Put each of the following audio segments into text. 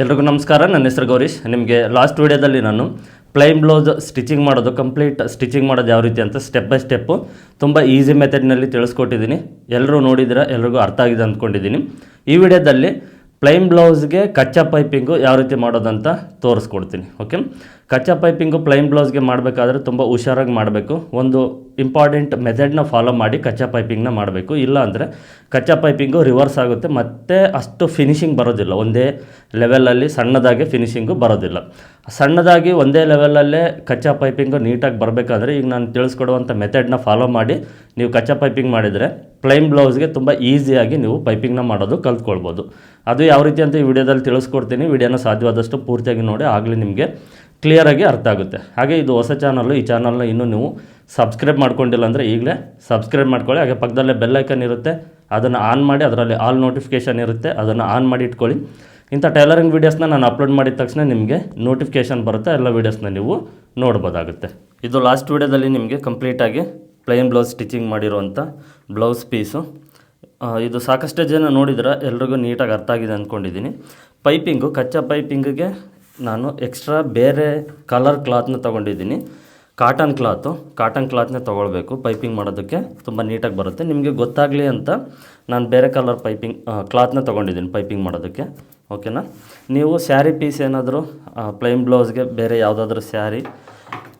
ಎಲ್ರಿಗೂ ನಮಸ್ಕಾರ. ನನ್ನ ಹೆಸರು ಗೌರೀಶ್. ನಿಮಗೆ ಲಾಸ್ಟ್ ವಿಡಿಯೋದಲ್ಲಿ ನಾನು ಪ್ಲೈನ್ ಬ್ಲೌಸ್ ಸ್ಟಿಚಿಂಗ್ ಮಾಡೋದು ಕಂಪ್ಲೀಟ್ ಸ್ಟಿಚಿಂಗ್ ಮಾಡೋದು ಯಾವ ರೀತಿ ಅಂತ ಸ್ಟೆಪ್ ಬೈ ಸ್ಟೆಪ್ಪು ತುಂಬ ಈಸಿ ಮೆಥಡ್ನಲ್ಲಿ ತಿಳಿಸ್ಕೊಟ್ಟಿದ್ದೀನಿ. ಎಲ್ಲರೂ ನೋಡಿದ್ರೆ ಎಲ್ರಿಗೂ ಅರ್ಥ ಆಗಿದೆ ಅಂದ್ಕೊಂಡಿದ್ದೀನಿ. ಈ ವಿಡಿಯೋದಲ್ಲಿ ಪ್ಲೈನ್ ಬ್ಲೌಸ್ಗೆ ಕಚ್ಚಾ ಪೈಪಿಂಗು ಯಾವ ರೀತಿ ಮಾಡೋದಂತ ತೋರಿಸ್ಕೊಡ್ತೀನಿ ಓಕೆ ಕಚ್ಚಾ ಪೈಪಿಂಗು ಪ್ಲೈನ್ ಬ್ಲೌಸ್ಗೆ ಮಾಡಬೇಕಾದ್ರೆ ತುಂಬ ಹುಷಾರಾಗಿ ಮಾಡಬೇಕು. ಒಂದು ಇಂಪಾರ್ಟೆಂಟ್ ಮೆಥಡ್ನ ಫಾಲೋ ಮಾಡಿ ಕಚ್ಚಾ ಪೈಪಿಂಗ್ನ ಮಾಡಬೇಕು. ಇಲ್ಲ ಅಂದರೆ ಕಚ್ಚಾ ಪೈಪಿಂಗು ರಿವರ್ಸ್ ಆಗುತ್ತೆ, ಮತ್ತೆ ಅಷ್ಟು ಫಿನಿಶಿಂಗ್ ಬರೋದಿಲ್ಲ. ಒಂದೇ ಲೆವೆಲಲ್ಲಿ ಸಣ್ಣದಾಗಿ ಫಿನಿಷಿಂಗು ಬರೋದಿಲ್ಲ. ಸಣ್ಣದಾಗಿ ಒಂದೇ ಲೆವೆಲಲ್ಲೇ ಕಚ್ಚಾ ಪೈಪಿಂಗು ನೀಟಾಗಿ ಬರಬೇಕಾದ್ರೆ ಈಗ ನಾನು ತಿಳಿಸ್ಕೊಡುವಂಥ ಮೆಥಡ್ನ ಫಾಲೋ ಮಾಡಿ ನೀವು ಕಚ್ಚಾ ಪೈಪಿಂಗ್ ಮಾಡಿದರೆ ಪ್ಲೈನ್ ಬ್ಲೌಸ್ಗೆ ತುಂಬ ಈಸಿಯಾಗಿ ನೀವು ಪೈಪಿಂಗ್ನ ಮಾಡೋದು ಕಲ್ತ್ಕೊಳ್ಬೋದು. ಅದು ಯಾವ ರೀತಿ ಅಂತ ಈ ವಿಡಿಯೋದಲ್ಲಿ ತಿಳಿಸ್ಕೊಡ್ತೀನಿ. ವಿಡಿಯೋನ ಸಾಧ್ಯವಾದಷ್ಟು ಪೂರ್ತಿಯಾಗಿ ನೋಡಿ. ಆಗಲಿ ನಿಮಗೆ ಕ್ಲಿಯರಾಗಿ ಅರ್ಥ ಆಗುತ್ತೆ. ಹಾಗೆ ಇದು ಹೊಸ ಚಾನಲ್ಲು ಈ ಚಾನಲ್ನ ಇನ್ನೂ ನೀವು ಸಬ್ಸ್ಕ್ರೈಬ್ ಮಾಡ್ಕೊಂಡಿಲ್ಲ ಅಂದರೆ ಈಗಲೇ ಸಬ್ಸ್ಕ್ರೈಬ್ ಮಾಡ್ಕೊಳ್ಳಿ. ಹಾಗೆ ಪಕ್ಕದಲ್ಲೇ ಬೆಲ್ ಐಕನ್ ಇರುತ್ತೆ. ಅದನ್ನು ಆನ್ ಮಾಡಿ, ಅದರಲ್ಲಿ ಆಲ್ ನೋಟಿಫಿಕೇಷನ್ ಇರುತ್ತೆ. ಅದನ್ನು ಆನ್ ಮಾಡಿ ಇಟ್ಕೊಳ್ಳಿ. ಇಂಥ ಟೈಲರಿಂಗ್ ವೀಡಿಯೋಸ್ನ ನಾನು ಅಪ್ಲೋಡ್ ಮಾಡಿದ ತಕ್ಷಣ ನಿಮಗೆ ನೋಟಿಫಿಕೇಷನ್ ಬರುತ್ತೆ. ಎಲ್ಲ ವೀಡಿಯೋಸ್ನ ನೀವು ನೋಡ್ಬೋದಾಗುತ್ತೆ. ಇದು ಲಾಸ್ಟ್ ವೀಡಿಯೋದಲ್ಲಿ ನಿಮಗೆ ಕಂಪ್ಲೀಟಾಗಿ ಪ್ಲೈನ್ ಬ್ಲೌಸ್ ಸ್ಟಿಚಿಂಗ್ ಮಾಡಿರುವಂಥ ಬ್ಲೌಸ್ ಪೀಸು ಇದು ಸಾಕಷ್ಟು ಜನ ನೋಡಿದ್ರೆ ಎಲ್ರಿಗೂ ನೀಟಾಗಿ ಅರ್ಥ ಆಗಿದೆ ಅಂದ್ಕೊಂಡಿದ್ದೀನಿ. ಪೈಪಿಂಗು ಕಚ್ಚಾ ಪೈಪಿಂಗಿಗೆ ನಾನು ಎಕ್ಸ್ಟ್ರಾ ಬೇರೆ ಕಲರ್ ಕ್ಲಾತ್ನ ತೊಗೊಂಡಿದ್ದೀನಿ. ಕಾಟನ್ ಕ್ಲಾತು ಕಾಟನ್ ಕ್ಲಾತ್ನ ತೊಗೊಳ್ಬೇಕು. ಪೈಪಿಂಗ್ ಮಾಡೋದಕ್ಕೆ ತುಂಬ ನೀಟಾಗಿ ಬರುತ್ತೆ. ನಿಮಗೆ ಗೊತ್ತಾಗಲಿ ಅಂತ ನಾನು ಬೇರೆ ಕಲರ್ ಪೈಪಿಂಗ್ ಕ್ಲಾತ್ನ ತೊಗೊಂಡಿದ್ದೀನಿ ಪೈಪಿಂಗ್ ಮಾಡೋದಕ್ಕೆ. ಓಕೆನಾ ನೀವು ಸ್ಯಾರಿ ಪೀಸ್ ಏನಾದರೂ ಪ್ಲೈನ್ ಬ್ಲೌಸ್ಗೆ ಬೇರೆ ಯಾವುದಾದ್ರೂ ಸ್ಯಾರಿ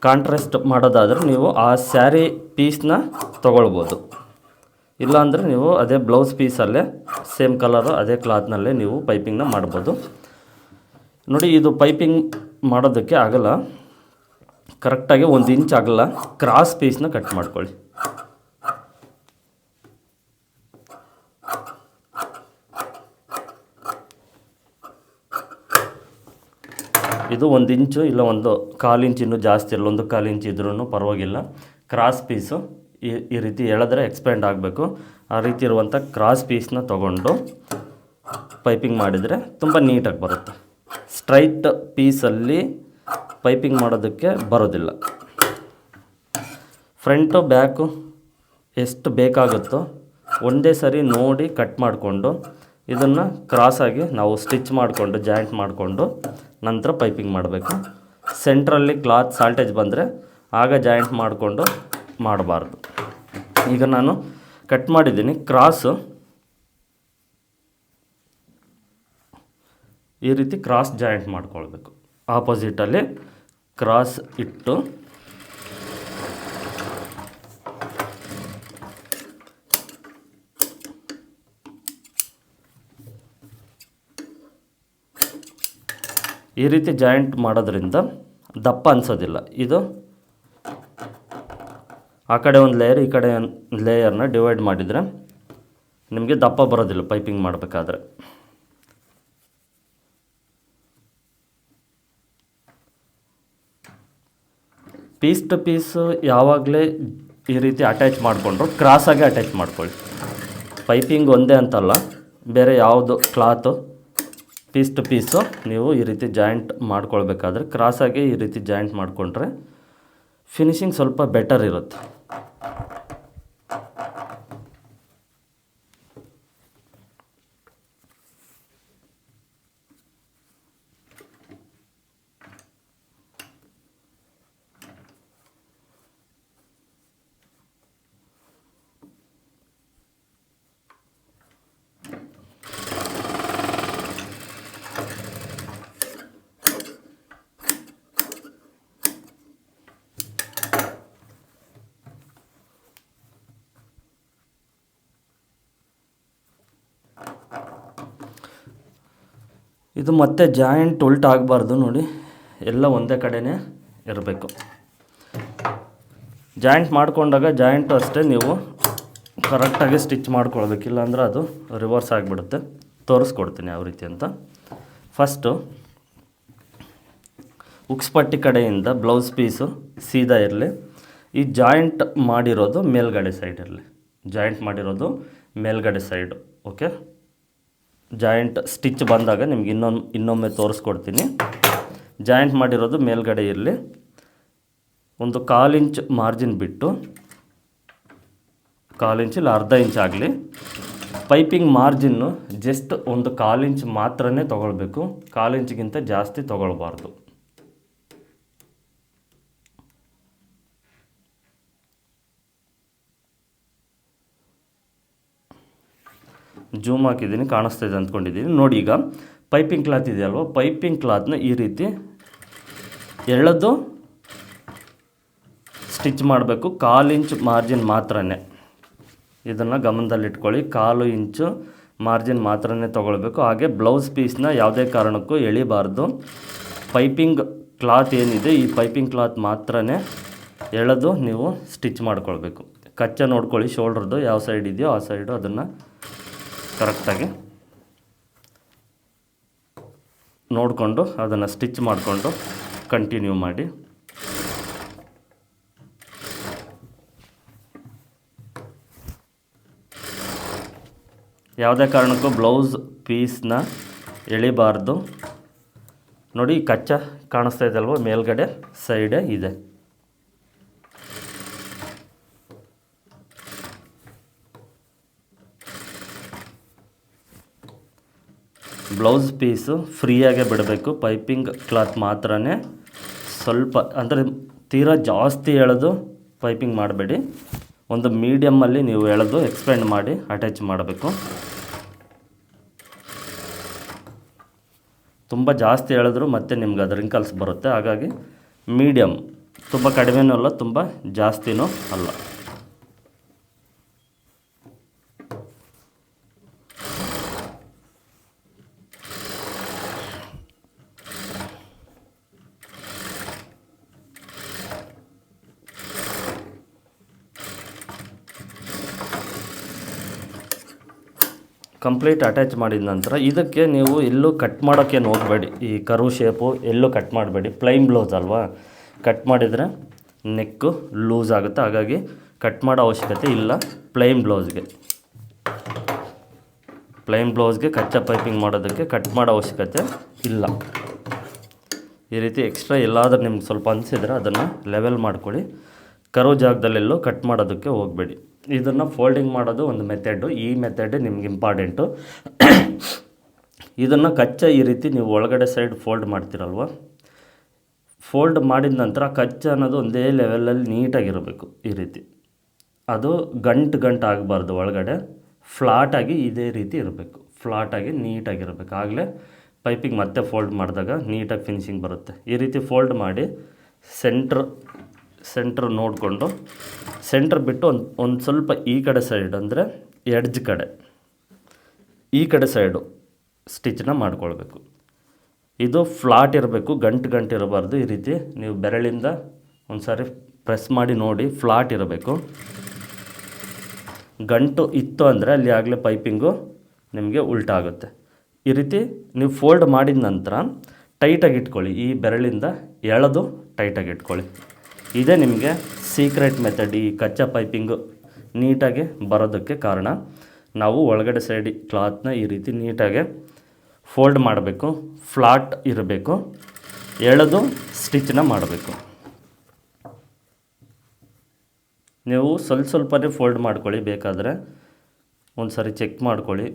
ಕಾಂಟ್ರಾಸ್ಟ್ ಮಾಡೋದಾದರೂ ನೀವು ಆ ಸ್ಯಾರಿ ಪೀಸ್ನ ತೊಗೊಳ್ಬೋದು. ಇಲ್ಲಾಂದರೆ ನೀವು ಅದೇ ಬ್ಲೌಸ್ ಪೀಸಲ್ಲೇ ಸೇಮ್ ಕಲರು ಅದೇ ಕ್ಲಾತ್ನಲ್ಲೇ ನೀವು ಪೈಪಿಂಗ್ನ ಮಾಡ್ಬೋದು. ನೋಡಿ, ಇದು ಪೈಪಿಂಗ್ ಮಾಡೋದಕ್ಕೆ ಆಗಲ್ಲ. ಕರೆಕ್ಟಾಗಿ ಒಂದು ಇಂಚ್ ಆಗಲ್ಲ. ಕ್ರಾಸ್ ಪೀಸ್ನ ಕಟ್ ಮಾಡ್ಕೊಳ್ಳಿ. ಇದು ಒಂದು ಇಂಚು ಇಲ್ಲ ಒಂದು ಕಾಲು ಇಂಚ್ ಇನ್ನೂ ಜಾಸ್ತಿ ಇಲ್ಲ ಒಂದು ಕಾಲು ಇಂಚ್ ಇದ್ರೂ ಪರವಾಗಿಲ್ಲ. ಕ್ರಾಸ್ ಪೀಸು ಈ ಈ ರೀತಿ ಎಳೆದ್ರೆ ಎಕ್ಸ್ಪ್ಯಾಂಡ್ ಆಗಬೇಕು. ಆ ರೀತಿ ಇರುವಂಥ ಕ್ರಾಸ್ ಪೀಸ್ನ ತೊಗೊಂಡು ಪೈಪಿಂಗ್ ಮಾಡಿದರೆ ತುಂಬ ನೀಟಾಗಿ ಬರುತ್ತೆ. ಸ್ಟ್ರೈಟ್ ಪೀಸಲ್ಲಿ ಪೈಪಿಂಗ್ ಮಾಡೋದಕ್ಕೆ ಬರೋದಿಲ್ಲ. ಫ್ರಂಟು, ಬ್ಯಾಕು ಎಷ್ಟು ಬೇಕಾಗುತ್ತೋ ಒಂದೇ ಸರಿ ನೋಡಿ ಕಟ್ ಮಾಡಿಕೊಂಡು ಇದನ್ನು ಕ್ರಾಸಾಗಿ ನಾವು ಸ್ಟಿಚ್ ಮಾಡಿಕೊಂಡು, ಜಾಯಿಂಟ್ ಮಾಡಿಕೊಂಡು ನಂತರ ಪೈಪಿಂಗ್ ಮಾಡಬೇಕು. ಸೆಂಟ್ರಲ್ಲಿ ಕ್ಲಾತ್ ಸಾಲ್ಟೇಜ್ ಬಂದರೆ ಆಗ ಜಾಯಿಂಟ್ ಮಾಡಿಕೊಂಡು ಮಾಡಬಾರ್ದು. ಈಗ ನಾನು ಕಟ್ ಮಾಡಿದ್ದೀನಿ. ಕ್ರಾಸು ಈ ರೀತಿ ಕ್ರಾಸ್ ಜಾಯಿಂಟ್ ಮಾಡ್ಕೊಳ್ಬೇಕು. ಆಪೋಸಿಟಲ್ಲಿ ಕ್ರಾಸ್ ಇಟ್ಟು ಈ ರೀತಿ ಜಾಯಿಂಟ್ ಮಾಡೋದ್ರಿಂದ ದಪ್ಪ ಅನ್ಸೋದಿಲ್ಲ. ಇದು ಆ ಕಡೆ ಒಂದು ಲೇಯರ್ ಈ ಕಡೆ ಲೇಯರ್ನ ಡಿವೈಡ್ ಮಾಡಿದರೆ ನಿಮಗೆ ದಪ್ಪ ಬರೋದಿಲ್ಲ ಪೈಪಿಂಗ್ ಮಾಡಬೇಕಾದ್ರೆ. ಪೀಸ್ ಟು ಪೀಸು ಯಾವಾಗಲೇ ಈ ರೀತಿ ಅಟ್ಯಾಚ್ ಮಾಡಿಕೊಂಡ್ರು ಕ್ರಾಸಾಗೆ ಅಟ್ಯಾಚ್ ಮಾಡ್ಕೊಳ್ಳಿ. ಪೈಪಿಂಗ್ ಒಂದೇ ಅಂತಲ್ಲ, ಬೇರೆ ಯಾವುದು ಕ್ಲಾತು ಪೀಸ್ ಟು ಪೀಸು ನೀವು ಈ ರೀತಿ ಜಾಯಿಂಟ್ ಮಾಡ್ಕೊಳ್ಬೇಕಾದ್ರೆ ಕ್ರಾಸಾಗಿ ಈ ರೀತಿ ಜಾಯಿಂಟ್ ಮಾಡಿಕೊಂಡ್ರೆ ಫಿನಿಶಿಂಗ್ ಸ್ವಲ್ಪ ಬೆಟರ್ ಇರುತ್ತೆ. ಇದು ಮತ್ತೆ ಜಾಯಿಂಟ್ ಉಲ್ಟ ಆಗಬಾರ್ದು ನೋಡಿ. ಎಲ್ಲ ಒಂದೇ ಕಡೆನೇ ಇರಬೇಕು. ಜಾಯಿಂಟ್ ಮಾಡಿಕೊಂಡಾಗ ಜಾಯಿಂಟು ಅಷ್ಟೇ ನೀವು ಕರೆಕ್ಟಾಗಿ ಸ್ಟಿಚ್ ಮಾಡ್ಕೊಳ್ಬೇಕು. ಇಲ್ಲಾಂದ್ರೆ ಅದು ರಿವರ್ಸ್ ಆಗಿಬಿಡುತ್ತೆ. ತೋರಿಸ್ಕೊಡ್ತೀನಿ ಯಾವ ರೀತಿ ಅಂತ. ಫಸ್ಟು ಉಕ್ಸ್ಪಟ್ಟಿ ಕಡೆಯಿಂದ ಬ್ಲೌಸ್ ಪೀಸು ಸೀದಾ ಇರಲಿ. ಈ ಜಾಯಿಂಟ್ ಮಾಡಿರೋದು ಮೇಲ್ಗಡೆ ಸೈಡ್ ಇರಲಿ. ಜಾಯಿಂಟ್ ಮಾಡಿರೋದು ಮೇಲ್ಗಡೆ ಸೈಡು ಓಕೆ ಜಾಯಿಂಟ್ ಸ್ಟಿಚ್ ಬಂದಾಗ ನಿಮ್ಗೆ ಇನ್ನೊಂದು, ಇನ್ನೊಮ್ಮೆ ತೋರಿಸ್ಕೊಡ್ತೀನಿ. ಜಾಯಿಂಟ್ ಮಾಡಿರೋದು ಮೇಲ್ಗಡೆ ಇರಲಿ. ಒಂದು ಕಾಲು ಇಂಚ್ ಮಾರ್ಜಿನ್ ಬಿಟ್ಟು, ಕಾಲು ಇಂಚ್ ಇಲ್ಲ, ಅರ್ಧ ಇಂಚ್ ಆಗಲಿ. ಪೈಪಿಂಗ್ ಮಾರ್ಜಿನ್ನು ಜಸ್ಟ್ ಒಂದು ಕಾಲು ಇಂಚ್ ಮಾತ್ರನೇ ತೊಗೊಳ್ಬೇಕು. ಕಾಲು ಇಂಚ್ಗಿಂತ ಜಾಸ್ತಿ ತೊಗೊಳ್ಬಾರ್ದು. ಜೂಮ್ ಹಾಕಿದ್ದೀನಿ, ಕಾಣಿಸ್ತಾ ಇದೆ ಅಂದ್ಕೊಂಡಿದ್ದೀನಿ. ನೋಡಿ ಈಗ, ಪೈಪಿಂಗ್ ಕ್ಲಾತ್ ಇದೆಯಲ್ವ? ಪೈಪಿಂಗ್ ಕ್ಲಾತ್ನ ಈ ರೀತಿ ಎಳೆದು ಸ್ಟಿಚ್ ಮಾಡಬೇಕು. ಕಾಲು ಇಂಚು ಮಾರ್ಜಿನ್ ಮಾತ್ರನೇ. ಇದನ್ನು ಗಮನದಲ್ಲಿಟ್ಕೊಳ್ಳಿ ಕಾಲು ಇಂಚು ಮಾರ್ಜಿನ್ ಮಾತ್ರನೇ ತೊಗೊಳ್ಬೇಕು. ಹಾಗೆ ಬ್ಲೌಸ್ ಪೀಸ್ನ ಯಾವುದೇ ಕಾರಣಕ್ಕೂ ಎಳಿಬಾರ್ದು. ಪೈಪಿಂಗ್ ಕ್ಲಾತ್ ಏನಿದೆ, ಈ ಪೈಪಿಂಗ್ ಕ್ಲಾತ್ ಮಾತ್ರನೇ ಎಳೆದು ನೀವು ಸ್ಟಿಚ್ ಮಾಡ್ಕೊಳ್ಬೇಕು. ಕಚ್ಚ ನೋಡ್ಕೊಳ್ಳಿ ಶೋಲ್ಡ್ರದ್ದು ಯಾವ ಸೈಡ್ ಇದೆಯೋ ಆ ಸೈಡು ಅದನ್ನು ಕರೆಕ್ಟಾಗಿ ನೋಡಿಕೊಂಡು ಅದನ್ನು ಸ್ಟಿಚ್ ಮಾಡಿಕೊಂಡು ಕಂಟಿನ್ಯೂ ಮಾಡಿ. ಯಾವುದೇ ಕಾರಣಕ್ಕೂ ಬ್ಲೌಸ್ ಪೀಸ್ನ ಎಳಿಬಾರ್ದು. ನೋಡಿ, ಕಚ್ಚಾ ಕಾಣಿಸ್ತಾ ಇದೆ ಅಲ್ವ? ಮೇಲ್ಗಡೆ, ಸೈಡೇ ಇದೆ. ಬ್ಲೌಸ್ ಪೀಸು ಫ್ರೀಯಾಗೆ ಬಿಡಬೇಕು. ಪೈಪಿಂಗ್ ಕ್ಲಾತ್ ಮಾತ್ರನೇ. ಸ್ವಲ್ಪ, ಅಂದರೆ ತೀರಾ ಜಾಸ್ತಿ ಎಳೆದು ಪೈಪಿಂಗ್ ಮಾಡಬೇಡಿ. ಒಂದು ಮೀಡಿಯಮ್ಮಲ್ಲಿ ನೀವು ಎಳೆದು ಎಕ್ಸ್ಪೆಂಡ್ ಮಾಡಿ ಅಟ್ಯಾಚ್ ಮಾಡಬೇಕು. ತುಂಬ ಜಾಸ್ತಿ ಎಳೆದ್ರು ಮತ್ತೆ ನಿಮ್ಗೆ ಅದು ರಿಂಕಲ್ಸ್ ಬರುತ್ತೆ. ಹಾಗಾಗಿ ಮೀಡಿಯಮ್ ತುಂಬ ಕಡಿಮೆನೂ ಅಲ್ಲ, ತುಂಬ ಜಾಸ್ತಿನೂ ಅಲ್ಲ. ಕಂಪ್ಲೀಟ್ ಅಟ್ಯಾಚ್ ಮಾಡಿದ ನಂತರ ಇದಕ್ಕೆ ನೀವು ಎಲ್ಲೂ ಕಟ್ ಮಾಡೋಕ್ಕೇನು ಹೋಗಬೇಡಿ. ಈ ಕರು ಶೇಪು ಎಲ್ಲೂ ಕಟ್ ಮಾಡಬೇಡಿ. ಪ್ಲೈನ್ ಬ್ಲೌಸ್ ಅಲ್ವಾ? ಕಟ್ ಮಾಡಿದರೆ ನೆಕ್ಕು ಲೂಸ್ ಆಗುತ್ತೆ. ಹಾಗಾಗಿ ಕಟ್ ಮಾಡೋ ಅವಶ್ಯಕತೆ ಇಲ್ಲ. ಪ್ಲೈನ್ ಬ್ಲೌಸ್ಗೆ ಪ್ಲೈನ್ ಬ್ಲೌಸ್ಗೆ ಕಚ್ಚಾ ಪೈಪಿಂಗ್ ಮಾಡೋದಕ್ಕೆ ಕಟ್ ಮಾಡೋ ಅವಶ್ಯಕತೆ ಇಲ್ಲ. ಈ ರೀತಿ ಎಕ್ಸ್ಟ್ರಾ ಎಲ್ಲಾದರೂ ನಿಮ್ಗೆ ಸ್ವಲ್ಪ ಅನಿಸಿದ್ರೆ ಅದನ್ನು ಲೆವೆಲ್ ಮಾಡ್ಕೊಳ್ಳಿ. ಕರೋ ಜಾಗದಲ್ಲೆಲ್ಲೂ ಕಟ್ ಮಾಡೋದಕ್ಕೆ ಹೋಗಬೇಡಿ. ಇದನ್ನು ಫೋಲ್ಡಿಂಗ್ ಮಾಡೋದು ಒಂದು ಮೆಥಡು ಈ ಮೆಥಡ್ ನಿಮ್ಗೆ ಇಂಪಾರ್ಟೆಂಟು ಇದನ್ನು ಕಚ್ಚಾ ಈ ರೀತಿ ನೀವು ಒಳಗಡೆ ಸೈಡ್ ಫೋಲ್ಡ್ ಮಾಡ್ತಿರಲ್ವ? ಫೋಲ್ಡ್ ಮಾಡಿದ ನಂತರ ಕಚ್ಚ ಅನ್ನೋದು ಒಂದೇ ಲೆವೆಲಲ್ಲಿ ನೀಟಾಗಿರಬೇಕು ಈ ರೀತಿ. ಅದು ಗಂಟು ಗಂಟು ಆಗಬಾರ್ದು ಒಳಗಡೆ. ಫ್ಲಾಟಾಗಿ ಇದೇ ರೀತಿ ಇರಬೇಕು. ಫ್ಲಾಟಾಗಿ ನೀಟಾಗಿರಬೇಕು. ಆಗಲೇ ಪೈಪಿಂಗ್ ಮತ್ತೆ ಫೋಲ್ಡ್ ಮಾಡಿದಾಗ ನೀಟಾಗಿ ಫಿನಿಶಿಂಗ್ ಬರುತ್ತೆ. ಈ ರೀತಿ ಫೋಲ್ಡ್ ಮಾಡಿ ಸೆಂಟ್ರ್ ಸೆಂಟ್ರ್ ನೋಡಿಕೊಂಡು ಸೆಂಟ್ರ್ ಬಿಟ್ಟು ಒಂದು ಒಂದು ಸ್ವಲ್ಪ ಈ ಕಡೆ ಸೈಡ್ ಅಂದರೆ ಎಡ್ಜ್ ಕಡೆ. ಈ ಕಡೆ ಸೈಡು ಸ್ಟಿಚ್ನ ಮಾಡ್ಕೊಳ್ಬೇಕು. ಇದು ಫ್ಲಾಟ್ ಇರಬೇಕು, ಗಂಟು ಗಂಟು ಇರಬಾರ್ದು. ಈ ರೀತಿ ನೀವು ಬೆರಳಿಂದ ಒಂದು ಸಾರಿ ಪ್ರೆಸ್ ಮಾಡಿ ನೋಡಿ ಫ್ಲಾಟ್ ಇರಬೇಕು. ಗಂಟು ಇತ್ತು ಅಂದರೆ ಅಲ್ಲಿ ಆಗಲೇ ಪೈಪಿಂಗು ನಿಮಗೆ ಉಲ್ಟಾಗುತ್ತೆ. ಈ ರೀತಿ ನೀವು ಫೋಲ್ಡ್ ಮಾಡಿದ ನಂತರ ಟೈಟಾಗಿ ಇಟ್ಕೊಳ್ಳಿ. ಈ ಬೆರಳಿಂದ ಎಳೆದು ಟೈಟಾಗಿ ಇಟ್ಕೊಳ್ಳಿ. ಇದೇ ನಿಮಗೆ ಸೀಕ್ರೆಟ್ ಮೆಥಡ್ ಈ ಕಚ್ಚಾ ಪೈಪಿಂಗು ನೀಟಾಗಿ ಬರೋದಕ್ಕೆ ಕಾರಣ. ನಾವು ಒಳಗಡೆ ಸೈಡ್ ಕ್ಲಾತ್ನ ಈ ರೀತಿ ನೀಟಾಗಿ ಫೋಲ್ಡ್ ಮಾಡಬೇಕು ಫ್ಲಾಟ್ ಇರಬೇಕು, ಎಳೆದು ಸ್ಟಿಚ್ನ ಮಾಡಬೇಕು. ನೀವು ಸ್ವಲ್ಪ ಸ್ವಲ್ಪನೇ ಫೋಲ್ಡ್ ಮಾಡ್ಕೊಳ್ಳಿ, ಬೇಕಾದರೆ ಒಂದು ಸಾರಿ ಚೆಕ್ ಮಾಡ್ಕೊಳ್ಳಿ.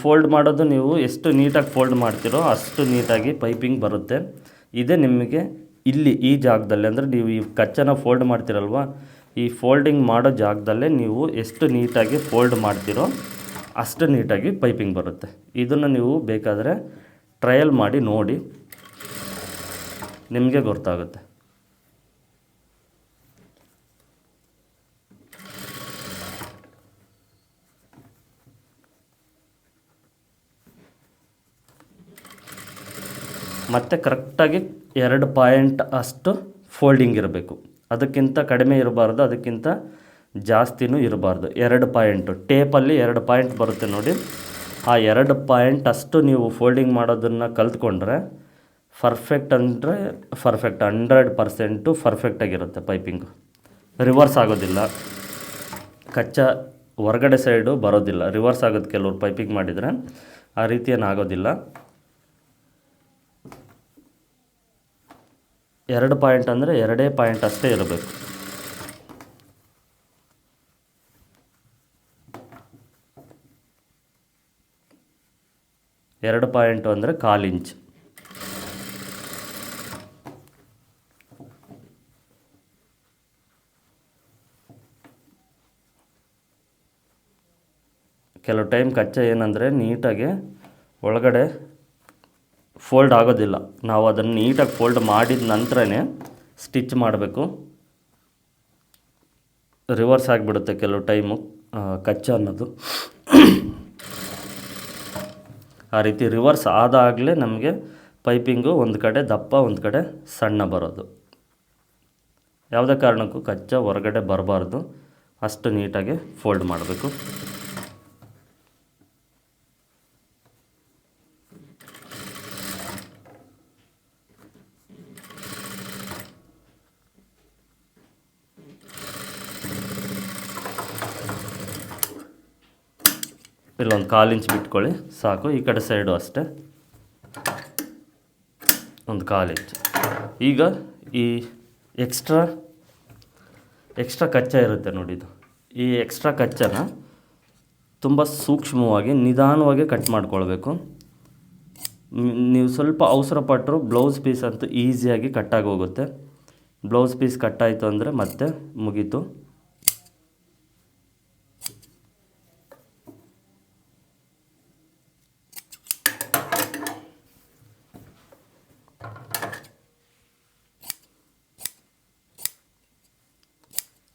ಫೋಲ್ಡ್ ಮಾಡೋದು ನೀವು ಎಷ್ಟು ನೀಟಾಗಿ ಫೋಲ್ಡ್ ಮಾಡ್ತೀರೋ ಅಷ್ಟು ನೀಟಾಗಿ ಪೈಪಿಂಗ್ ಬರುತ್ತೆ. ಇದೇ ನಿಮಗೆ ಇಲ್ಲಿ ಈ ಜಾಗದಲ್ಲಿ, ಅಂದರೆ ನೀವು ಈ ಕಚ್ಚನ ಫೋಲ್ಡ್ ಮಾಡ್ತೀರಲ್ವ, ಈ ಫೋಲ್ಡಿಂಗ್ ಮಾಡೋ ಜಾಗದಲ್ಲೇ ನೀವು ಎಷ್ಟು ನೀಟಾಗಿ ಫೋಲ್ಡ್ ಮಾಡ್ತೀರೋ ಅಷ್ಟು ನೀಟಾಗಿ ಪೈಪಿಂಗ್ ಬರುತ್ತೆ. ಇದನ್ನು ನೀವು ಬೇಕಾದರೆ ಟ್ರಯಲ್ ಮಾಡಿ ನೋಡಿ. ನಿಮಗೆ ಗೊತ್ತಾಗುತ್ತೆ. ಮತ್ತು ಕರೆಕ್ಟಾಗಿ ಎರಡು ಪಾಯಿಂಟ್ ಅಷ್ಟು ಫೋಲ್ಡಿಂಗ್ ಇರಬೇಕು. ಅದಕ್ಕಿಂತ ಕಡಿಮೆ ಇರಬಾರ್ದು, ಅದಕ್ಕಿಂತ ಜಾಸ್ತಿನೂ ಇರಬಾರ್ದು. ಎರಡು ಪಾಯಿಂಟು, ಟೇಪಲ್ಲಿ ಎರಡು ಪಾಯಿಂಟ್ ಬರುತ್ತೆ ನೋಡಿ. ಆ ಎರಡು ಪಾಯಿಂಟ್ ಅಷ್ಟು ನೀವು ಫೋಲ್ಡಿಂಗ್ ಮಾಡೋದನ್ನು ಕಲ್ತ್ಕೊಂಡ್ರೆ ಪರ್ಫೆಕ್ಟ್ ಅಂದರೆ ಪರ್ಫೆಕ್ಟ್, ಹಂಡ್ರೆಡ್ ಪರ್ಸೆಂಟು ಪರ್ಫೆಕ್ಟಾಗಿರುತ್ತೆ ಪೈಪಿಂಗು. ರಿವರ್ಸ್ ಆಗೋದಿಲ್ಲ. ಕಚ್ಚಾ ಹೊರಗಡೆ ಸೈಡು ಬರೋದಿಲ್ಲ. ರಿವರ್ಸ್ ಆಗೋದು ಕೆಲವರು ಪೈಪಿಂಗ್ ಮಾಡಿದರೆ ಆ ರೀತಿ ಏನು ಎರಡು ಪಾಯಿಂಟ್ ಅಂದರೆ ಎರಡೇ ಪಾಯಿಂಟ್ ಅಷ್ಟೇ ಇರಬೇಕು. ಎರಡು ಪಾಯಿಂಟು ಅಂದರೆ ಕಾಲು ಇಂಚ್. ಕೆಲವು ಟೈಮ್ ಕಚ್ಚೆ ಏನಂದರೆ ನೀಟಾಗಿ ಒಳಗಡೆ ಫೋಲ್ಡ್ ಆಗೋದಿಲ್ಲ. ನಾವು ಅದನ್ನು ನೀಟಾಗಿ ಫೋಲ್ಡ್ ಮಾಡಿದ ನಂತರನೇ ಸ್ಟಿಚ್ ಮಾಡಬೇಕು. ರಿವರ್ಸ್ ಆಗಿಬಿಡುತ್ತೆ ಕೆಲವು ಟೈಮು. ಕಚ್ಚ ಅನ್ನೋದು. ಆ ರೀತಿ ರಿವರ್ಸ್ ಆದಾಗಲೇ ನಮಗೆ ಪೈಪಿಂಗು ಒಂದು ಕಡೆ, ದಪ್ಪ ಒಂದು ಕಡೆ ಸಣ್ಣ ಬರೋದು. ಯಾವುದೇ ಕಾರಣಕ್ಕೂ ಕಚ್ಚಾ ಹೊರಗಡೆ ಬರಬಾರ್ದು. ಅಷ್ಟು ನೀಟಾಗಿ ಫೋಲ್ಡ್ ಮಾಡಬೇಕು. ಇಲ್ಲೊಂದು ಕಾಲು ಇಂಚ್ ಬಿಟ್ಕೊಳ್ಳಿ. ಸಾಕು, ಈ ಕಡೆ ಸೈಡು ಅಷ್ಟೇ. ಒಂದು ಕಾಲು ಇಂಚ್. ಈಗ ಈ ಎಕ್ಸ್ಟ್ರಾ ಎಕ್ಸ್ಟ್ರಾ ಕಚ್ಚಾ ಇರುತ್ತೆ ನೋಡಿ ಇದು. ಈ ಎಕ್ಸ್ಟ್ರಾ ಕಚ್ಚಾನ ತುಂಬ ಸೂಕ್ಷ್ಮವಾಗಿ, ನಿಧಾನವಾಗಿ ಕಟ್ ಮಾಡ್ಕೊಳ್ಬೇಕು. ನೀವು ಸ್ವಲ್ಪ ಅವಸರ ಪಟ್ಟರು ಬ್ಲೌಸ್ ಪೀಸ್ ಅಂತೂ ಈಸಿಯಾಗಿ ಕಟ್ಟಾಗಿ ಹೋಗುತ್ತೆ ಬ್ಲೌಸ್ ಪೀಸ್ ಕಟ್ಟಾಯಿತು ಅಂದರೆ ಮತ್ತೆ ಮುಗೀತು.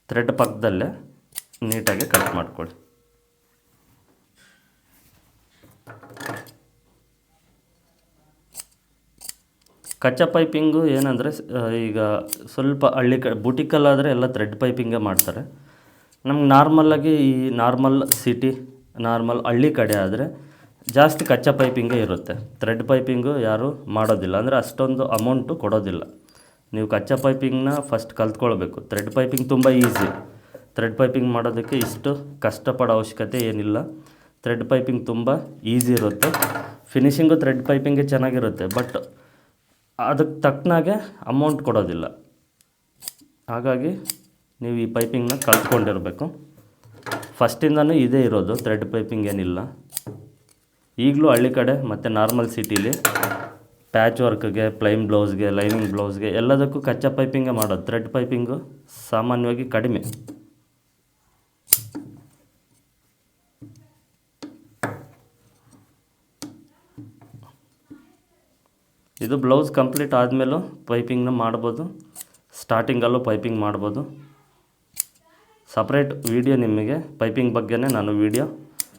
ಥ್ರೆಡ್ ಪಕ್ಕದಲ್ಲೇ ನೀಟಾಗಿ ಕಟ್ ಮಾಡ್ಕೊಳ್ಳಿ. ಕಚ್ಚಾ ಪೈಪಿಂಗು ಏನಂದರೆ ಈಗ ಸ್ವಲ್ಪ ಹಳ್ಳಿ ಕ ಬುಟಿಕಲ್ಲಾದರೆ ಎಲ್ಲ ಥ್ರೆಡ್ ಪೈಪಿಂಗೇ ಮಾಡ್ತಾರೆ. ನಮ್ಗೆ ನಾರ್ಮಲ್ಲಾಗಿ ಈ ನಾರ್ಮಲ್ ಸಿಟಿ ನಾರ್ಮಲ್ ಹಳ್ಳಿ ಕಡೆ ಆದರೆ ಜಾಸ್ತಿ ಕಚ್ಚಾ ಪೈಪಿಂಗೇ ಇರುತ್ತೆ. ಥ್ರೆಡ್ ಪೈಪಿಂಗು ಯಾರೂ ಮಾಡೋದಿಲ್ಲ. ಅಂದರೆ ಅಷ್ಟೊಂದು ಅಮೌಂಟು ಕೊಡೋದಿಲ್ಲ. ನೀವು ಕಚ್ಚಾ ಪೈಪಿಂಗ್ನ ಫಸ್ಟ್ ಕಲ್ತ್ಕೊಳ್ಬೇಕು. ಥ್ರೆಡ್ ಪೈಪಿಂಗ್ ತುಂಬ ಈಸಿ ಥ್ರೆಡ್ ಪೈಪಿಂಗ್ ಮಾಡೋದಕ್ಕೆ ಇಷ್ಟು ಕಷ್ಟಪಡೋ ಅವಶ್ಯಕತೆ ಏನಿಲ್ಲ. ಥ್ರೆಡ್ ಪೈಪಿಂಗ್ ತುಂಬ ಈಸಿ ಇರುತ್ತೆ. ಫಿನಿಷಿಂಗು ಥ್ರೆಡ್ ಪೈಪಿಂಗೇ ಚೆನ್ನಾಗಿರುತ್ತೆ ಬಟ್ ಅದಕ್ಕೆ ತಕ್ಕನಾಗೆ ಅಮೌಂಟ್ ಕೊಡೋದಿಲ್ಲ. ಹಾಗಾಗಿ ನೀವು ಈ ಪೈಪಿಂಗ್ನ ಕಲ್ತ್ಕೊಂಡಿರಬೇಕು. ಫಸ್ಟಿಂದನೂ ಇದೇ ಇರೋದು ಥ್ರೆಡ್ ಪೈಪಿಂಗ್ ಏನಿಲ್ಲ. ಈಗಲೂ ಹಳ್ಳಿ ಕಡೆ ಮತ್ತು ನಾರ್ಮಲ್ ಸಿಟೀಲಿ ಪ್ಯಾಚ್ ವರ್ಕ್ಗೆ ಪ್ಲೈನ್ ಬ್ಲೌಸ್ಗೆ ಲೈನಿಂಗ್ ಬ್ಲೌಸ್ಗೆ ಎಲ್ಲದಕ್ಕೂ ಕಚ್ಚಾ ಪೈಪಿಂಗೇ ಮಾಡೋದು. ಥ್ರೆಡ್ ಪೈಪಿಂಗು ಸಾಮಾನ್ಯವಾಗಿ ಕಡಿಮೆ. ಇದು ಬ್ಲೌಸ್ ಕಂಪ್ಲೀಟ್ ಆದಮೇಲೂ ಪೈಪಿಂಗ್ನ ಮಾಡ್ಬೋದು. ಸ್ಟಾರ್ಟಿಂಗಲ್ಲೂ ಪೈಪಿಂಗ್ ಮಾಡ್ಬೋದು. ಸಪ್ರೇಟ್ ವಿಡಿಯೋ ನಿಮಗೆ ಪೈಪಿಂಗ್ ಬಗ್ಗೆನೇ ನಾನು ವಿಡಿಯೋ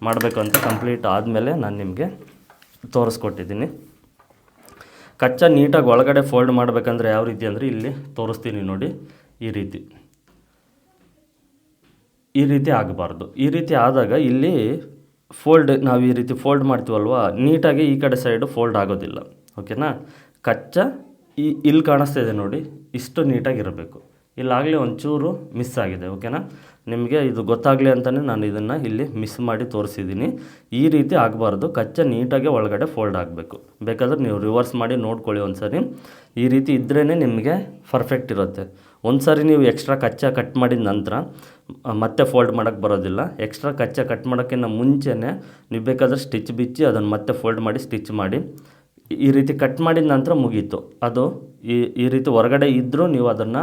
ಮಾಡಬೇಕು ಅಂತ ಕಂಪ್ಲೀಟ್ ಆದಮೇಲೆ ನಾನು ನಿಮಗೆ ತೋರಿಸ್ಕೊಟ್ಟಿದ್ದೀನಿ. ಕಚ್ಚಾ ನೀಟಾಗಿ ಒಳಗಡೆ ಫೋಲ್ಡ್ ಮಾಡಬೇಕಂದ್ರೆ ಯಾವ ರೀತಿ ಅಂದರೆ ಇಲ್ಲಿ ತೋರಿಸ್ತೀನಿ ನೋಡಿ. ಈ ರೀತಿ. ಈ ರೀತಿ ಆಗಬಾರ್ದು. ಈ ರೀತಿ ಆದಾಗ ಇಲ್ಲಿ ಫೋಲ್ಡ್ ನಾವು ಈ ರೀತಿ ಫೋಲ್ಡ್ ಮಾಡ್ತೀವಲ್ವ? ನೀಟಾಗಿ ಈ ಕಡೆ ಸೈಡು ಫೋಲ್ಡ್ ಆಗೋದಿಲ್ಲ. ಓಕೆನಾ? ಕಚ್ಚಾ ಈ ಇಲ್ಲಿ ಕಾಣಿಸ್ತಾ ಇದೆ ನೋಡಿ. ಇಷ್ಟು ನೀಟಾಗಿರಬೇಕು ಇಲ್ಲಾಗಲೇ ಒಂಚೂರು ಮಿಸ್ ಆಗಿದೆ ಓಕೆನಾ ನಿಮಗೆ ಇದು ಗೊತ್ತಾಗಲಿ ಅಂತಲೇ ನಾನು ಇದನ್ನು ಇಲ್ಲಿ ಮಿಸ್ ಮಾಡಿ ತೋರಿಸಿದ್ದೀನಿ. ಈ ರೀತಿ ಆಗಬಾರ್ದು, ಕಚ್ಚಾ ನೀಟಾಗಿ ಒಳಗಡೆ ಫೋಲ್ಡ್ ಆಗಬೇಕು. ಬೇಕಾದ್ರೆ ನೀವು ರಿವರ್ಸ್ ಮಾಡಿ ನೋಡ್ಕೊಳ್ಳಿ ಒಂದು ಸರಿ ಈ ರೀತಿ ಇದ್ರೇ ನಿಮಗೆ ಪರ್ಫೆಕ್ಟ್ ಇರುತ್ತೆ. ಒಂದು ಸಾರಿ ನೀವು ಎಕ್ಸ್ಟ್ರಾ ಕಚ್ಚಾ ಕಟ್ ಮಾಡಿದ ನಂತರ ಮತ್ತೆ ಫೋಲ್ಡ್ ಮಾಡೋಕ್ಕೆ ಬರೋದಿಲ್ಲ. ಎಕ್ಸ್ಟ್ರಾ ಕಚ್ಚಾ ಕಟ್ ಮಾಡೋಕ್ಕಿಂತ ಮುಂಚೆನೇ ನೀವು ಬೇಕಾದ್ರೆ ಸ್ಟಿಚ್ ಬಿಚ್ಚಿ ಅದನ್ನು ಮತ್ತೆ ಫೋಲ್ಡ್ ಮಾಡಿ ಸ್ಟಿಚ್ ಮಾಡಿ. ಈ ರೀತಿ ಕಟ್ ಮಾಡಿದ ನಂತರ ಮುಗೀತು. ಅದು ಈ ಈ ರೀತಿ ಹೊರಗಡೆ ಇದ್ದರೂ ನೀವು ಅದನ್ನು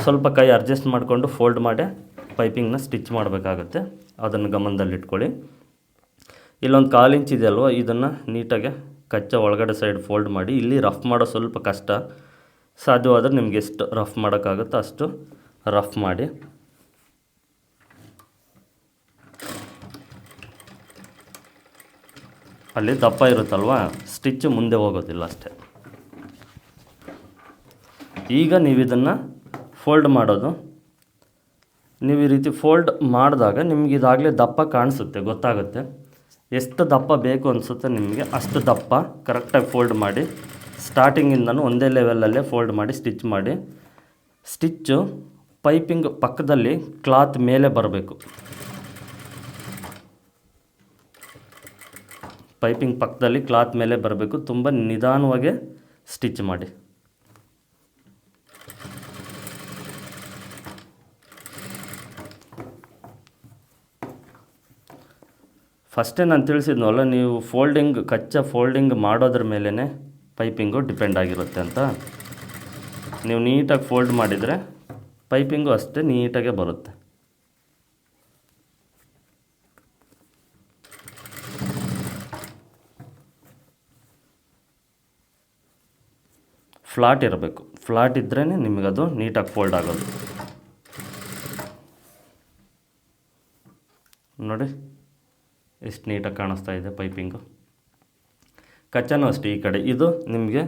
ಸ್ವಲ್ಪ ಕೈ ಅಡ್ಜಸ್ಟ್ ಮಾಡಿಕೊಂಡು ಫೋಲ್ಡ್ ಮಾಡಿ ಪೈಪಿಂಗ್ನ ಸ್ಟಿಚ್ ಮಾಡಬೇಕಾಗುತ್ತೆ. ಅದನ್ನು ಗಮನದಲ್ಲಿಟ್ಕೊಳ್ಳಿ. ಇಲ್ಲೊಂದು ಕಾಲು ಇಂಚ್ ಇದೆ ಅಲ್ವ? ಇದನ್ನು ನೀಟಾಗಿ ಕಚ್ಚಾ ಒಳಗಡೆ ಸೈಡ್ ಫೋಲ್ಡ್ ಮಾಡಿ. ಇಲ್ಲಿ ರಫ್ ಮಾಡೋ ಸ್ವಲ್ಪ ಕಷ್ಟ. ಸಾಧ್ಯವಾದರೆ ನಿಮ್ಗೆ ಎಷ್ಟು ರಫ್ ಮಾಡೋಕ್ಕಾಗುತ್ತೋ ಅಷ್ಟು ರಫ್ ಮಾಡಿ. ಅಲ್ಲಿ ದಪ್ಪ ಇರುತ್ತಲ್ವ? ಸ್ಟಿಚ್ ಮುಂದೆ ಹೋಗೋದಿಲ್ಲ ಅಷ್ಟೇ. ಈಗ ನೀವು ಇದನ್ನು ಫೋಲ್ಡ್ ಮಾಡೋದು. ನೀವು ಈ ರೀತಿ ಫೋಲ್ಡ್ ಮಾಡಿದಾಗ ನಿಮ್ಗೆ ಇದಾಗಲೇ ದಪ್ಪ ಕಾಣಿಸುತ್ತೆ, ಗೊತ್ತಾಗುತ್ತೆ. ಎಷ್ಟು ದಪ್ಪ ಬೇಕು ಅನಿಸುತ್ತೆ ನಿಮಗೆ, ಅಷ್ಟು ದಪ್ಪ ಕರೆಕ್ಟಾಗಿ ಫೋಲ್ಡ್ ಮಾಡಿ. ಸ್ಟಾರ್ಟಿಂಗಿಂದನೂ ಒಂದೇ ಲೆವೆಲಲ್ಲೇ ಫೋಲ್ಡ್ ಮಾಡಿ, ಸ್ಟಿಚ್ ಮಾಡಿ. ಸ್ಟಿಚ್ಚು ಪೈಪಿಂಗ್ ಪಕ್ಕದಲ್ಲಿ ಕ್ಲಾತ್ ಮೇಲೆ ಬರಬೇಕು. ಪೈಪಿಂಗ್ ಪಕ್ಕದಲ್ಲಿ ಕ್ಲಾತ್ ಮೇಲೆ ಬರಬೇಕು, ತುಂಬ ನಿಧಾನವಾಗಿ ಸ್ಟಿಚ್ ಮಾಡಿ. ಫಸ್ಟೇ ನಾನು ತಿಳಿಸಿದ್ನಲ್ಲ, ನೀವು ಫೋಲ್ಡಿಂಗ್, ಕಚ್ಚಾ ಫೋಲ್ಡಿಂಗ್ ಮಾಡೋದ್ರ ಮೇಲೇ ಪೈಪಿಂಗು ಡಿಪೆಂಡ್ ಆಗಿರುತ್ತೆ ಅಂತ. ನೀವು ನೀಟಾಗಿ ಫೋಲ್ಡ್ ಮಾಡಿದರೆ ಪೈಪಿಂಗು ಅಷ್ಟೇ ನೀಟಾಗೆ ಬರುತ್ತೆ. ಫ್ಲಾಟ್ ಇರಬೇಕು. ಫ್ಲಾಟ್ ಇದ್ರೇ ನಿಮಗದು ನೀಟಾಗಿ ಫೋಲ್ಡ್ ಆಗೋದು. ನೋಡಿ. ಎಷ್ಟು ನೀಟಾಗಿ ಕಾಣಿಸ್ತಾ ಇದೆ ಪೈಪಿಂಗು. ಕಚ್ಚನೂ ಅಷ್ಟೇ ಈ ಕಡೆ. ಇದು ನಿಮಗೆ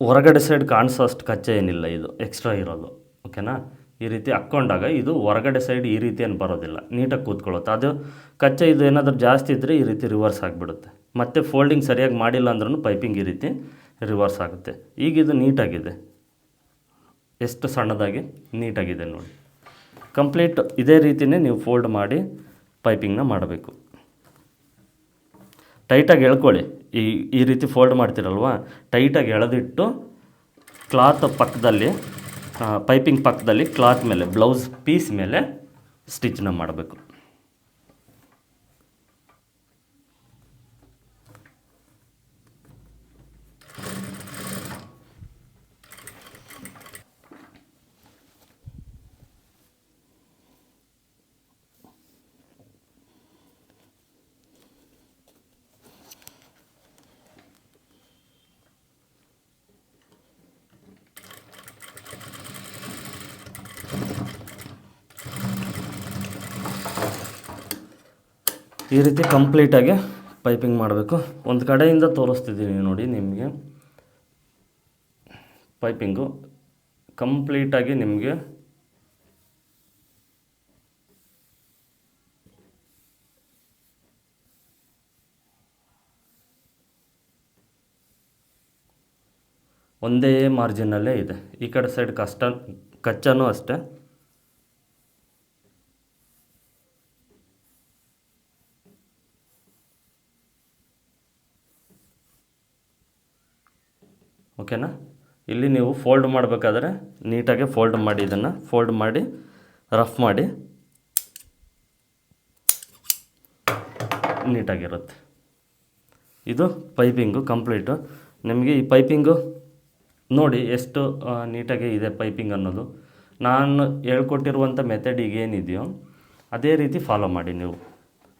ಹೊರಗಡೆ ಸೈಡ್ ಕಾಣಿಸೋ ಅಷ್ಟು ಕಚ್ಚೆ ಏನಿಲ್ಲ ಇದು, ಎಕ್ಸ್ಟ್ರಾ ಇರೋದು, ಓಕೆನಾ? ಈ ರೀತಿ ಹಾಕ್ಕೊಂಡಾಗ ಇದು ಹೊರಗಡೆ ಸೈಡ್ ಈ ರೀತಿ ಏನು ಬರೋದಿಲ್ಲ, ನೀಟಾಗಿ ಕೂತ್ಕೊಳ್ಳುತ್ತೆ. ಅದು ಕಚ್ಚೆ ಇದು ಏನಾದರೂ ಜಾಸ್ತಿ ಇದ್ದರೆ ಈ ರೀತಿ ರಿವರ್ಸ್ ಆಗಿಬಿಡುತ್ತೆ. ಮತ್ತು ಫೋಲ್ಡಿಂಗ್ ಸರಿಯಾಗಿ ಮಾಡಿಲ್ಲ ಅಂದ್ರೂ ಪೈಪಿಂಗ್ ಈ ರೀತಿ ರಿವರ್ಸ್ ಆಗುತ್ತೆ. ಈಗ ಇದು ನೀಟಾಗಿದೆ. ಎಷ್ಟು ಸಣ್ಣದಾಗಿ? ನೀಟಾಗಿದೆ ನೋಡಿ. ಕಂಪ್ಲೀಟ್ ಇದೇ ರೀತಿಯೇ ನೀವು ಫೋಲ್ಡ್ ಮಾಡಿ ಪೈಪಿಂಗ್ನ ಮಾಡಬೇಕು. ಟೈಟಾಗಿ ಎಳ್ಕೊಳ್ಳಿ. ಈ ಈ ರೀತಿ ಫೋಲ್ಡ್ ಮಾಡ್ತೀರಲ್ವ? ಟೈಟಾಗಿ ಎಳೆದಿಟ್ಟು ಕ್ಲಾತ್ ಪಕ್ಕದಲ್ಲಿ ಪೈಪಿಂಗ್ ಪಕ್ಕದಲ್ಲಿ ಕ್ಲಾತ್ ಮೇಲೆ, ಬ್ಲೌಸ್ ಪೀಸ್ ಮೇಲೆ ಸ್ಟಿಚ್ನ ಮಾಡಬೇಕು. ಈ ರೀತಿ ಕಂಪ್ಲೀಟಾಗಿ ಪೈಪಿಂಗ್ ಮಾಡಬೇಕು. ಒಂದು ಕಡೆಯಿಂದ ತೋರಿಸ್ತಿದ್ದೀನಿ ನೋಡಿ ನಿಮಗೆ. ಪೈಪಿಂಗು ಕಂಪ್ಲೀಟಾಗಿ ನಿಮಗೆ ಒಂದೇ ಮಾರ್ಜಿನಲ್ಲೇ ಇದೆ. ಈ ಕಡೆ ಸೈಡ್ ಕಷ್ಟ, ಕಚ್ಚನೂ ಅಷ್ಟೇ. ಓಕೆನಾ ಇಲ್ಲಿ ನೀವು ಫೋಲ್ಡ್ ಮಾಡಬೇಕಾದ್ರೆ ನೀಟಾಗಿ ಫೋಲ್ಡ್ ಮಾಡಿ ಇದನ್ನು. ಫೋಲ್ಡ್ ಮಾಡಿ ರಫ್ ಮಾಡಿ. ನೀಟಾಗಿರುತ್ತೆ. ಇದು ಪೈಪಿಂಗು ಕಂಪ್ಲೀಟು ನಿಮಗೆ ಈ ಪೈಪಿಂಗು ನೋಡಿ ಎಷ್ಟು ನೀಟಾಗಿ ಇದೆ ಪೈಪಿಂಗ್ ಅನ್ನೋದು. ನಾನು ಹೇಳ್ಕೊಟ್ಟಿರುವಂಥ ಮೆಥಡ್ ಈಗ ಏನಿದೆಯೋ, ಅದೇ ರೀತಿ ಫಾಲೋ ಮಾಡಿ ನೀವು.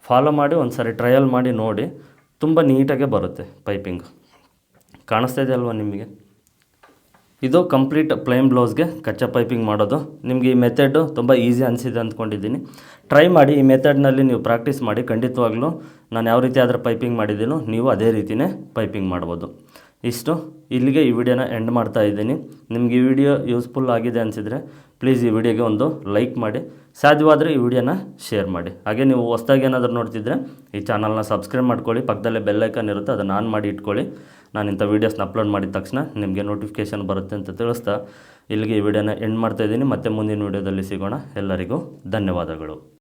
ಫಾಲೋ ಮಾಡಿ ಒಂದು ಸಾರಿ ಟ್ರಯಲ್ ಮಾಡಿ ನೋಡಿ, ತುಂಬ ನೀಟಾಗೆ ಬರುತ್ತೆ ಪೈಪಿಂಗ್ ಕಾಣಿಸ್ತಾ ಇದೆ ಅಲ್ವಾ ನಿಮಗೆ? ಇದು ಕಂಪ್ಲೀಟ್ ಪ್ಲೈನ್ ಬ್ಲೌಸ್ಗೆ ಕಚ್ಚಾ ಪೈಪಿಂಗ್ ಮಾಡೋದು. ನಿಮಗೆ ಈ ಮೆಥಡು ತುಂಬ ಈಸಿ ಅನಿಸಿದೆ ಅಂದ್ಕೊಂಡಿದ್ದೀನಿ. ಟ್ರೈ ಮಾಡಿ, ಈ ಮೆಥಡ್ನಲ್ಲಿ ನೀವು ಪ್ರಾಕ್ಟೀಸ್ ಮಾಡಿ, ಖಂಡಿತವಾಗ್ಲೂ ನಾನು ಯಾವ ರೀತಿ ಆದರೂ ಪೈಪಿಂಗ್ ಮಾಡಿದ್ದೀನೋ ನೀವು ಅದೇ ರೀತಿಯೇ ಪೈಪಿಂಗ್ ಮಾಡ್ಬೋದು. ಇಷ್ಟು. ಇಲ್ಲಿಗೆ ಈ ವಿಡಿಯೋನ ಎಂಡ್ ಮಾಡ್ತಾ ಇದ್ದೀನಿ. ನಿಮಗೆ ಈ ವಿಡಿಯೋ ಯೂಸ್ಫುಲ್ ಆಗಿದೆ ಅನಿಸಿದರೆ ಪ್ಲೀಸ್ ಈ ವಿಡಿಯೋಗೆ ಒಂದು ಲೈಕ್ ಮಾಡಿ, ಸಾಧ್ಯವಾದರೆ ಈ ವಿಡಿಯೋನ ಶೇರ್ ಮಾಡಿ. ಹಾಗೆ ನೀವು ಹೊಸ್ದಾಗಿ ಏನಾದರೂ ನೋಡ್ತಿದ್ರೆ ಈ ಚಾನಲ್ನ ಸಬ್ಸ್ಕ್ರೈಬ್ ಮಾಡ್ಕೊಳ್ಳಿ, ಪಕ್ಕದಲ್ಲೇ ಬೆಲ್ಲೈಕನ್ ಇರುತ್ತೆ, ಅದನ್ನು ಆನ್ ಮಾಡಿ ಇಟ್ಕೊಳ್ಳಿ. ನಾನು ಇಂಥ ವೀಡಿಯೋಸ್ನ ಅಪ್ಲೋಡ್ ಮಾಡಿದ ತಕ್ಷಣ ನಿಮಗೆ ನೋಟಿಫಿಕೇಷನ್ ಬರುತ್ತೆ ಅಂತ ತಿಳಿಸ್ತಾ ಇಲ್ಲಿಗೆ ಈ ವಿಡಿಯೋನ ಎಂಡ್ ಮಾಡ್ತಾ ಇದ್ದೀನಿ. ಮತ್ತೆ ಮುಂದಿನ ವೀಡಿಯೋದಲ್ಲಿ ಸಿಗೋಣ. ಎಲ್ಲರಿಗೂ ಧನ್ಯವಾದಗಳು.